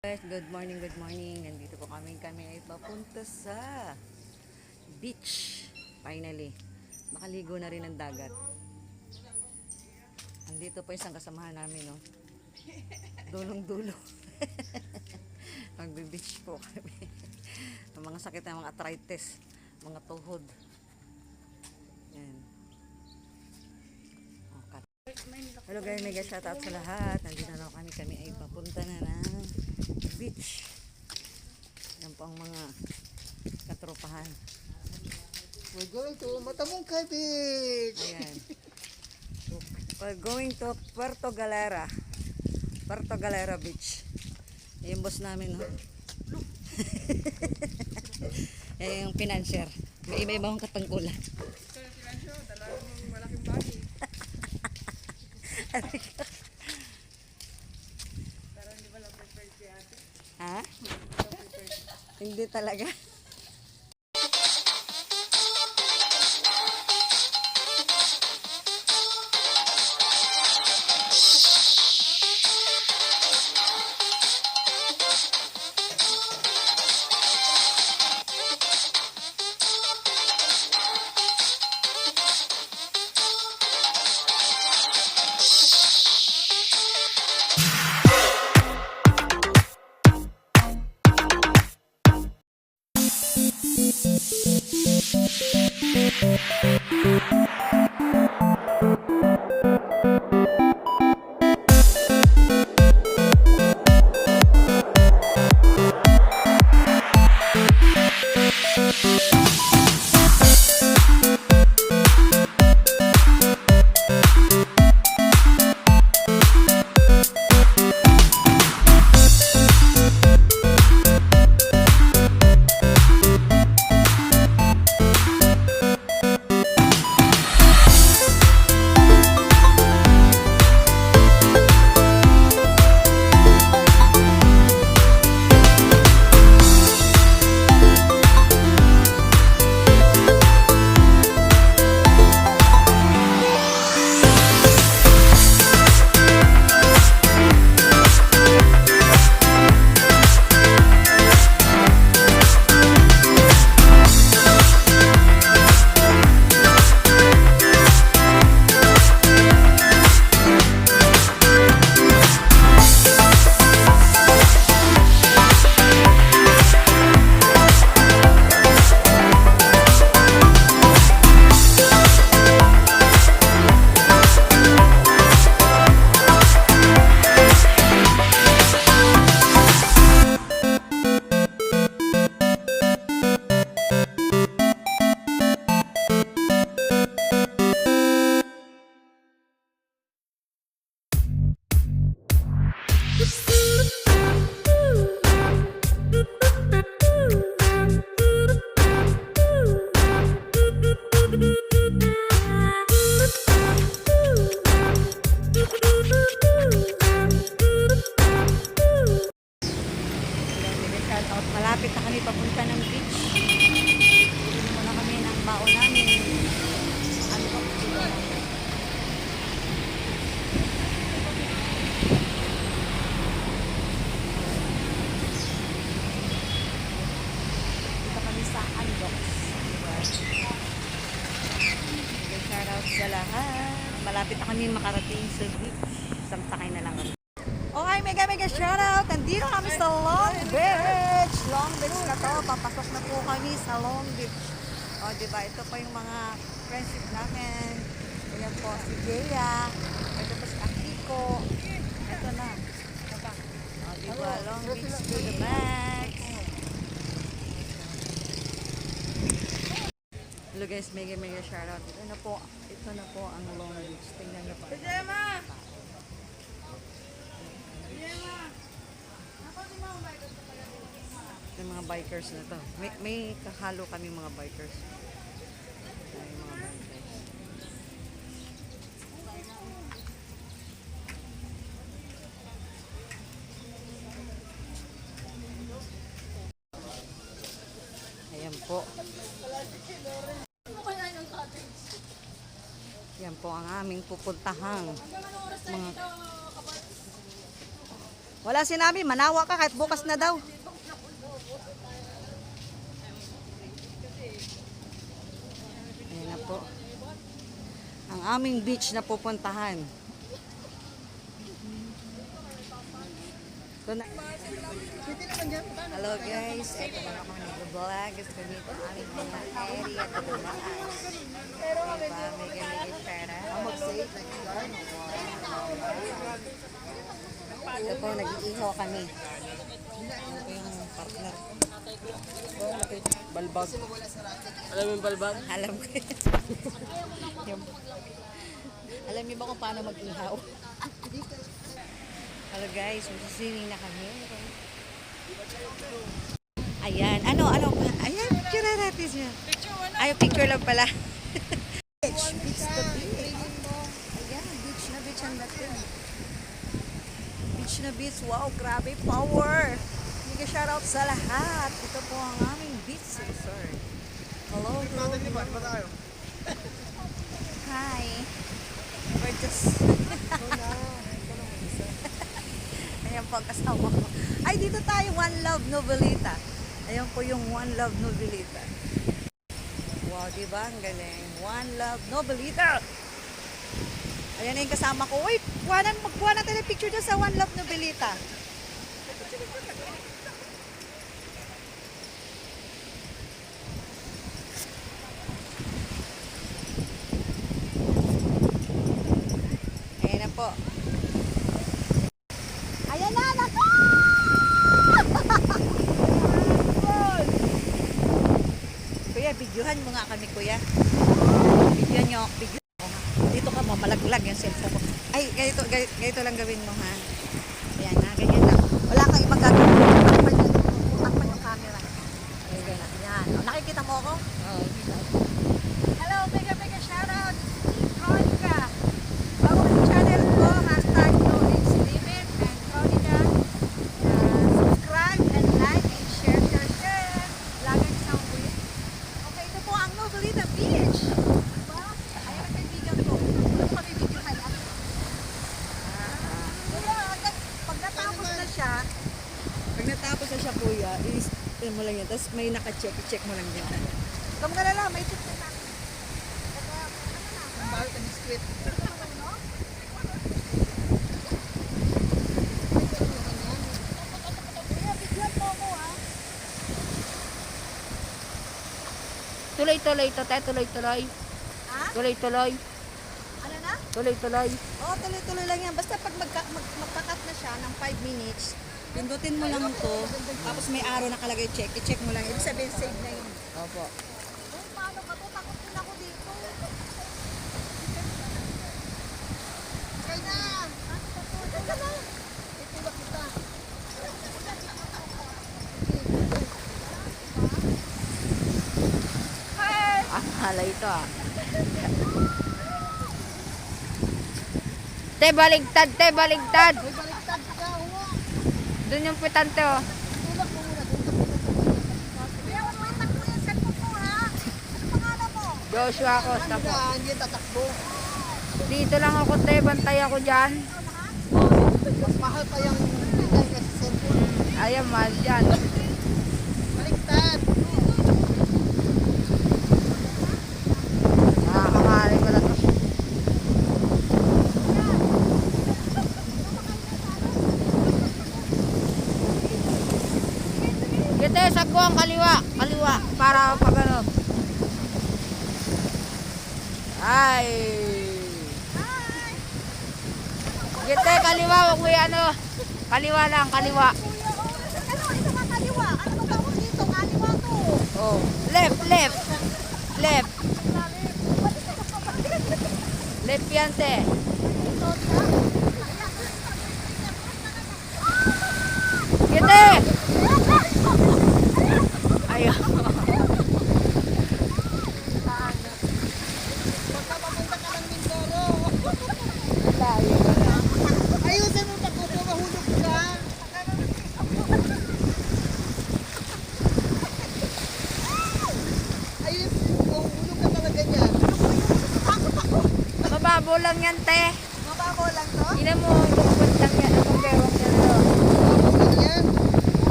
Guys, good morning, good morning. Nandito po kami. Kami ay papunta sa beach. Finally. Makaligo na rin ang dagat. Andito po isang kasamahan namin, no? Dulong-dulo. Magbe-beach po kami. ang mga sakit ng mga arthritis, mga tuhod. Yan. Oh. Hello guys, mega shoutout sa lahat. Nandito na kami. Kami ay papunta na ng beach. Yan po ang mga katropahan. We're going to Matamungkay Beach. Ayan. We're going to Puerto Galera. Puerto Galera Beach. Yan yung boss namin, no? Yan yung financier. May iba-iba akong katangkulan. ha? Hindi talaga. Nandito kami sa Long Beach. Long Beach na to. Papasok na po kami sa Long Beach. O, di ba? Ito pa yung mga friendship namin. Ayan po si Gea. Ito po si Akiko. Ito na. O, di ba? Long Beach to the max. Hello guys, mega mega shoutout. Ito na po. Ito na po ang Long Beach. Tingnan niyo po. Yung mga bikers na to. May, may kahalo kami mga bikers. Ay, mga bikers. Ayan po. Yan po ang aming pupuntahang mga Wala sinabi, manawa ka kahit bukas na daw. Ayan na po. Ang aming beach na pupuntahan. Hello guys, ito na ako nag-vlog. Gusto dito ang aming mga area at dumaan. Diba? Mega mega pera. Ito po, nag-iihaw kami. Ito yung partner. Balbag. Alam mo yung balbag? Alam ko yun. Alam niyo ba kung paano mag-ihaw? Hello guys, magsisining na kami. Ayan, ano, ano, ayan, picture na natin siya. Ay, picture lang pala. beach, beach to beach. Ayan, beach na beach ang natin. Wow, grabe power. Mega shoutout sa lahat. Ito po ang aming beach resort. Hello, hello. Hi. We're just... Ayan po ang kasama ko. Ay, dito tayo, One Love Novelita. Ayan po yung One Love Novelita. Wow, di ba? Ang galing. One Love Novelita. Ayan na yung kasama ko. Uy, kuhanan, magkuha na tayo picture dyan sa One Love Novelita. Ayan na po. Ayan na, nako! kuya, videohan mo nga kami, kuya. Videohan nyo, video malaglag yung cellphone ko. Ay, ganito, ganito lang gawin mo ha. Ayan na, ganyan lang. Wala kang ibang gagawin. Takpan yung, takpan yung camera. Ayan, ganyan. Yan. O, nakikita mo ako? Oo. Hello, mega mega shoutout. Veronica. Bago yung channel ko, hashtag no age limit and Veronica. Uh, subscribe and like and share, share, share. Lagay sa ulit. Okay, ito po ang Novelita Beach. Diba? Ayan ang kaibigan ko. Ito kami video na lang. Kuya, hanggang pag natapos na siya, pag natapos na siya kuya, is ano mo lang yan. Tapos may naka-check, i-check mo lang din. Come ka na lang, may check na. Ang bigyan mo ako ha. Tuloy-tuloy to, te. Tuloy-tuloy. Ha? Tuloy-tuloy. Ano na? Tuloy-tuloy. Oo, tuloy-tuloy lang yan. Basta pag magka, mag, magkakat na siya ng 5 minutes, pindutin mo lang to, tapos may arrow nakalagay check, i-check mo lang. Ibig sabihin, save na yun. Opo. Kung paano ka to, takot din ako dito. Okay na! Ano ka na? Itulak kita. Hi! Ah, hala ito ah. Te, baligtad, te, baligtad. Ka, huwa. Doon yung pitante oh. Joshua Costa po. Dito lang ako, te. Bantay ako dyan. Mas mahal pa yung bigay ka sa cellphone. Ayan, mahal dyan. Baliktad. Nakakamali ko na to. Kita sagwa ang kaliwa, kaliwa para pag ano. Ay. Kita kaliwa, wag mo ano. Kaliwa lang, kaliwa. Oh, left, left. Left. Left yan, te.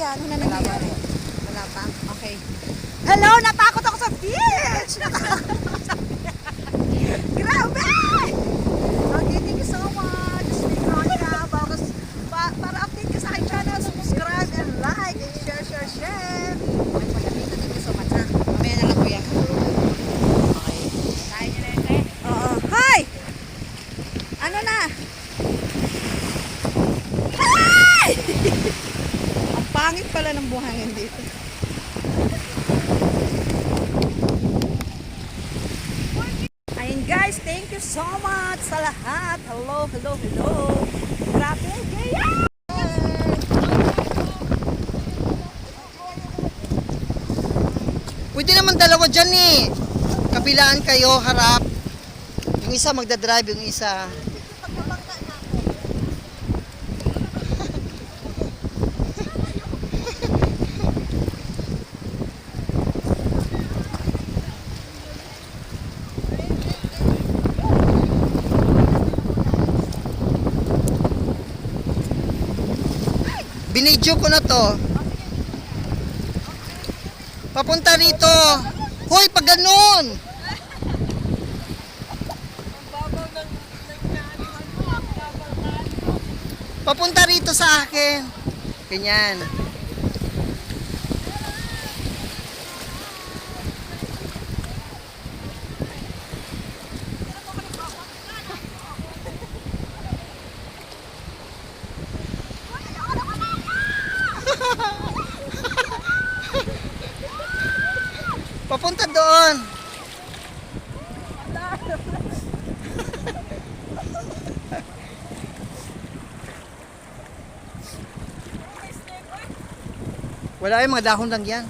yan? Ano na nangyayari? Wala pa? Okay. Hello! Natakot ako sa beach! Natakot! dito. Ayun guys, thank you so much sa lahat. Hello, hello, hello. Grabe, yeah! Pwede naman dalawa dyan eh. Kabilaan kayo, harap. Yung isa magdadrive, yung isa... Binidyo ko na to. Papunta rito. Hoy, pag ganun. Papunta rito sa akin. Ganyan. Papunta doon. Wala yung mga dahon lang yan.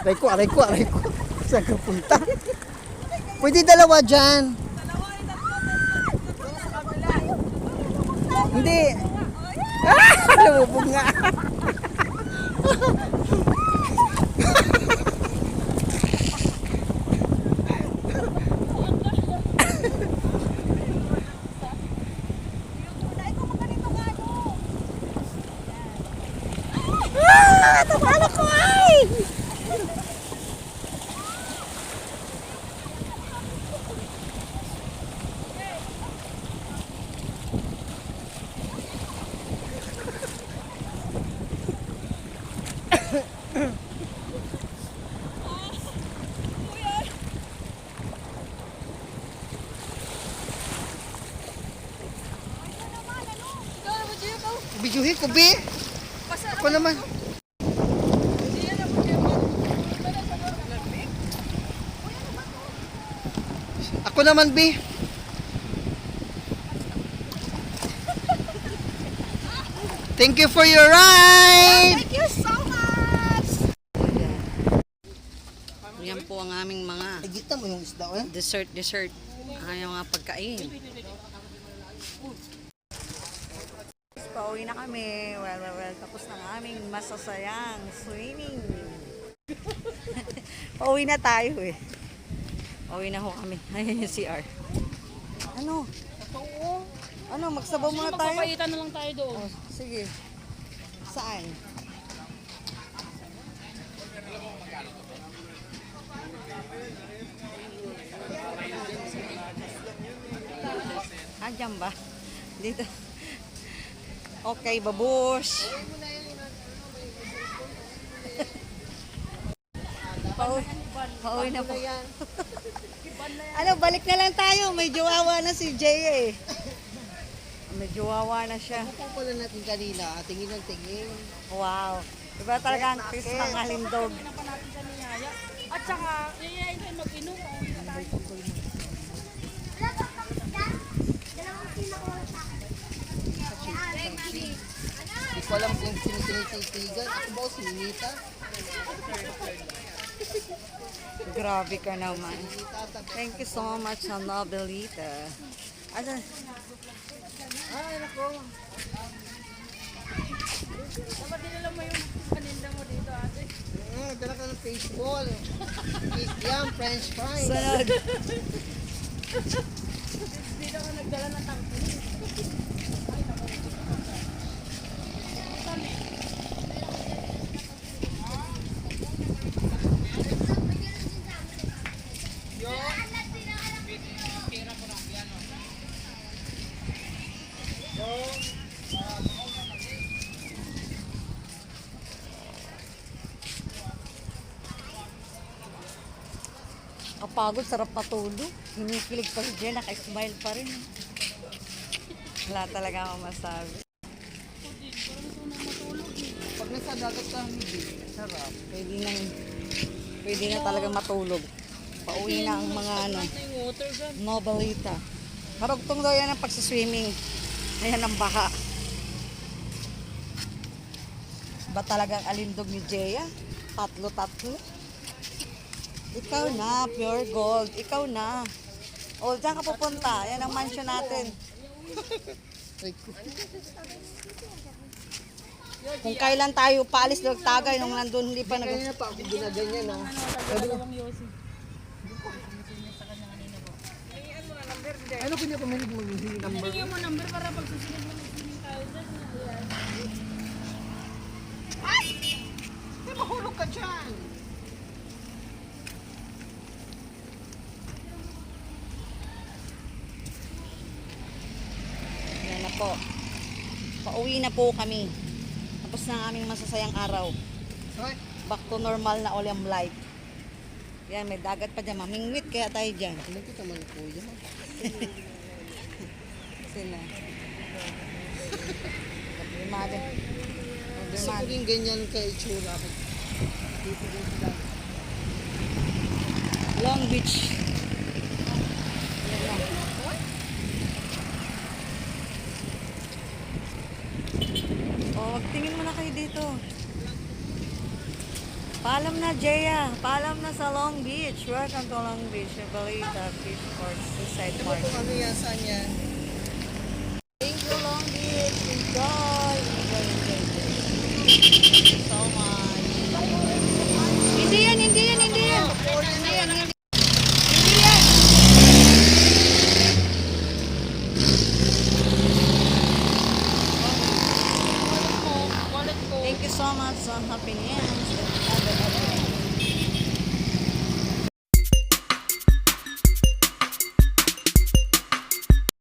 Aray ko, aray ko, aray ko. Saan ka punta? Pwede dalawa dyan. Hindi. Ah! Lumubog nga. Bijuhin ko, Bi. Ako naman. Ako naman, Bi. Thank you for your ride. Thank you so much! Yan po ang aming mga Agita mo yung isda, eh? dessert, dessert. Ay, mga pagkain. Pauwi na kami. Well, well, well. Tapos ng aming masasayang swimming. Pauwi na tayo eh. Pauwi na ho kami. Ayan yung CR. Ano? Ano, magsabaw muna tayo? Papaitan na lang tayo doon. Oh, sige. Saan? Ah, dyan ba? Dito. Okay, babush. Pauwi, pauwi na po. ano, balik na lang tayo. May jowawa na si Jay eh. May jowawa na siya. Ako pala natin kanina, tingin ng tingin. Wow. Diba talaga ang kiss ng halindog? At saka, yayain tayo mag-inom. Hindi ko alam kung sino sinititigan. Ako ba si Ninita? Grabe ka naman. Thank you so much, Annabelita. Ano? Ay, nako. Dapat dinala mo yung paninda mo dito, ate. Mm, dala ka ng baseball. Kikiam, french fries. Sunod. Dito ako nagdala ng tangki. Kapagod, sarap patulog. Hinikilig pa si Jen, naka-smile pa rin. Wala talaga akong masabi. nasa dagat kami, sarap. Pwede na, pwede na talaga matulog. Pauwi na ang mga ano, novelita. Marugtong daw yan ang pagsiswimming. Ayan ang baha. Ba talagang alindog ni Jeya? Tatlo-tatlo. Ikaw na, pure gold. Ikaw na. O, dyan ka pupunta. Yan ang mansion natin. Ko. Kung kailan tayo paalis ng tagay nung nandun hindi pa nag... Kaya pa ako ginaganyan, ha. Dalawang yosi. Ano kanya kumilig maghihingi number? Bigyan mo number para pag susunod mo nag-swimming tayo dyan. Ay, mahulog ka dyan. Po. Pauwi na po kami. Tapos na ang aming masasayang araw. Back to normal na ulit ang life. Yan, may dagat pa dyan. Mamingwit kaya tayo dyan. ano kita man kuya? Sila. Problemado. Gusto ko rin ganyan ka itsura. Long Beach. Yan lang. Oh, magtingin mo na kayo dito. Paalam na, Jeya. Paalam na sa Long Beach. Welcome to Long Beach. Balita Fish Seaside Ano Park. ano yan, saan yan?